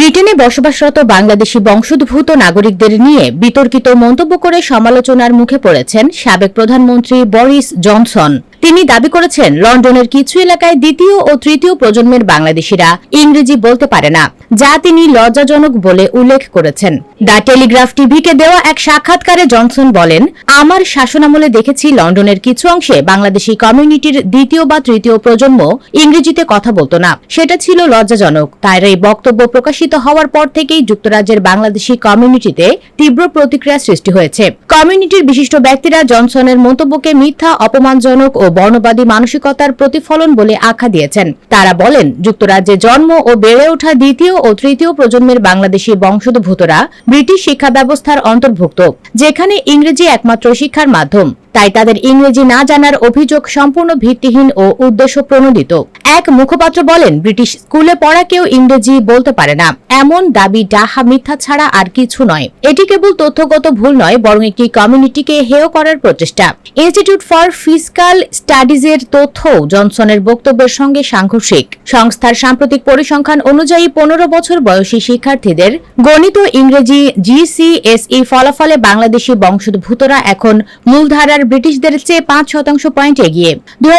ব্রিটেনে বসবাসরত বাংলাদেশি বংশোদ্ভূত নাগরিকদের নিয়ে বিতর্কিত মন্তব্য করে সমালোচনার মুখে পড়েছেন সাবেক প্রধানমন্ত্রী বরিস জনসন। তিনি দাবি করেছেন, লন্ডনের কিছু এলাকায় দ্বিতীয় ও তৃতীয় প্রজন্মের বাংলাদেশিরা ইংরেজি বলতে পারে না, যা তিনি লজ্জাজনক বলে উল্লেখ করেছেন। দ্য টেলিগ্রাফ টিভিকে দেওয়া এক সাক্ষাৎকারে জনসন বলেন, আমার শাসনামলে দেখেছি লন্ডনের কিছু অংশে বাংলাদেশি কমিউনিটির দ্বিতীয় বা তৃতীয় প্রজন্ম ইংরেজিতে কথা বলতো না। সেটা ছিল লজ্জাজনক। তার এই বক্তব্য প্রকাশিত হওয়ার পর থেকেই যুক্তরাজ্যের বাংলাদেশি কমিউনিটিতে তীব্র প্রতিক্রিয়া সৃষ্টি হয়েছে। কমিউনিটির বিশিষ্ট ব্যক্তিরা জনসনের মন্তব্যকে মিথ্যা, অপমানজনক ও বর্ণবাদী মানসিকতার প্রতিফলন বলে আখ্যা দিয়েছেন। তারা বলেন, যুক্তরাজ্যে জন্ম ও বেড়ে ওঠা দ্বিতীয় ও তৃতীয় প্রজন্মের বাংলাদেশি বংশোদ্ভূতরা ব্রিটিশ শিক্ষা ব্যবস্থার অন্তর্ভুক্ত, যেখানে ইংরেজি একমাত্র শিক্ষার মাধ্যম। তাই তাদের ইংরেজি না জানার অভিযোগ সম্পূর্ণ ভিত্তিহীন ও উদ্দেশ্য প্রণোদিত এক মুখপাত্র বলেন, ব্রিটিশ স্কুলে পড়া কেউ ইংরেজি বলতে পারে না। এমন দাবি ডাহা মিথ্যা ছাড়া আর কিছু নয়। এটি কেবল তথ্যগত ভুল নয়, বরং একটি কমিউনিটিকে হেয় করার প্রচেষ্টা। ইনস্টিটিউট ফর ফিসকাল স্টাডিজের তথ্য জনসনের বক্তব্যের সঙ্গে সাংঘর্ষিক। সংস্থার সাম্প্রতিক পরিসংখ্যান অনুযায়ী পনেরো বছর বয়সী শিক্ষার্থীদের গণিত ইংরেজি জিসিএসই ফলাফলে বাংলাদেশি বংশোদ্ভূতরা এখন মূলধারার ব্রিটিশদের চেয়ে পাঁচ শতাংশ পয়েন্ট এগিয়ে। দুই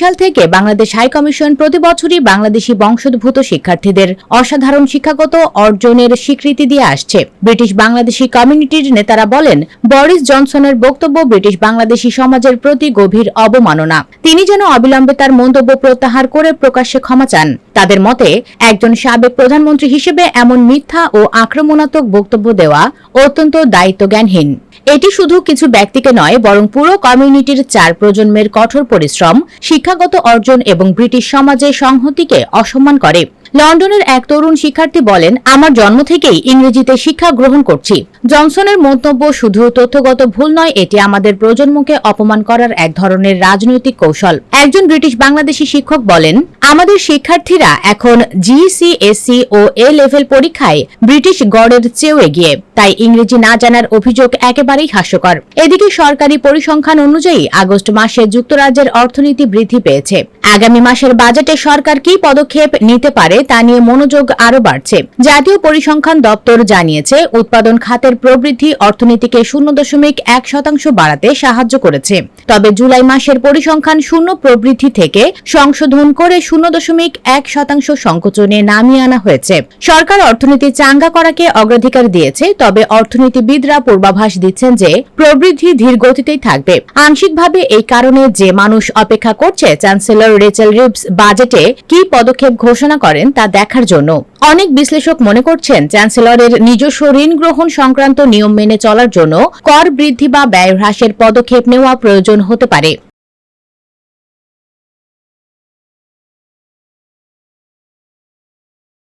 সাল থেকে বাংলাদেশ হাই কমিশন প্রতি বছরই বাংলাদেশি বংশোদ্ভূত শিক্ষার্থীদের অসাধারণ শিক্ষাগত অর্জনের স্বীকৃতি দিয়ে আসছে। ব্রিটিশ বাংলাদেশি কমিউনিটির নেতারা বলেন, বরিস জনসনের বক্তব্য ব্রিটিশ বাংলাদেশি সমাজের প্রতি গভীর অবমাননা। তিনি যেন অবিলম্বে তার মন্তব্য প্রত্যাহার করে প্রকাশ্যে ক্ষমা চান। তাদের মতে, একজন সাবেক প্রধানমন্ত্রী হিসেবে এমন মিথ্যা ও আক্রমণাত্মক বক্তব্য দেওয়া অত্যন্ত দায়িত্বজ্ঞানহীন। এটি শুধু কিছু ব্যক্তিকে নয়, বরং পুরো কমিউনিটির চার প্রজন্মের কঠোর পরিশ্রম, শিক্ষাগত অর্জন এবং ব্রিটিশ সমাজে সংহতিকে অসম্মান করে। লন্ডনের এক তরুণ শিক্ষার্থী বলেন, আমার জন্ম থেকেই ইংরেজিতে শিক্ষা গ্রহণ করছি। জনসনের মন্তব্য শুধু তথ্যগত ভুল নয়, এটি আমাদের প্রজন্মকে অপমান করার এক ধরনের রাজনৈতিক কৌশল। একজন ব্রিটিশ বাংলাদেশি শিক্ষক বলেন, আমাদের শিক্ষার্থীরা এখন জিসিএসসি ও এ লেভেল পরীক্ষায় ব্রিটিশ গড়ের চেয়েও এগিয়ে, তাই ইংরেজি না জানার অভিযোগ একেবারেই হাস্যকর। এদিকে সরকারি পরিসংখ্যান অনুযায়ী, আগস্ট মাসে যুক্তরাজ্যের অর্থনীতি বৃদ্ধি পেয়েছে। আগামী মাসের বাজেটে সরকার কি পদক্ষেপ নিতে পারে তা নিয়ে মনোযোগ আরও বাড়ছে। জাতীয় পরিসংখ্যান দপ্তর জানিয়েছে, উৎপাদন খাতের প্রবৃদ্ধি অর্থনীতিকে শূন্য দশমিক এক শতাংশ বাড়াতে সাহায্য করেছে। তবে জুলাই মাসের পরিসংখ্যান শূন্য প্রবৃদ্ধি থেকে সংশোধন করে শূন্য দশমিক এক শতাংশ সংকোচনে নামিয়ে আনা হয়েছে। সরকার অর্থনীতি চাঙ্গা করাকে অগ্রাধিকার দিয়েছে, তবে অর্থনীতিবিদরা পূর্বাভাস দিচ্ছেন যে প্রবৃদ্ধি ধীর গতিতেই থাকবে। আংশিকভাবে এই কারণে যে মানুষ অপেক্ষা করছে, চ্যান্সেলর রেচেল রিপস বাজেটে কি পদক্ষেপ ঘোষণা করেন তা দেখার জন্য। অনেক বিশ্লেষক মনে করছেন, চ্যান্সেলরের নিজস্ব ঋণ গ্রহণ সংক্রান্ত নিয়ম মেনে চলার জন্য কর বৃদ্ধি বা ব্যয় হ্রাসের পদক্ষেপ নেওয়া প্রয়োজন হতে পারে।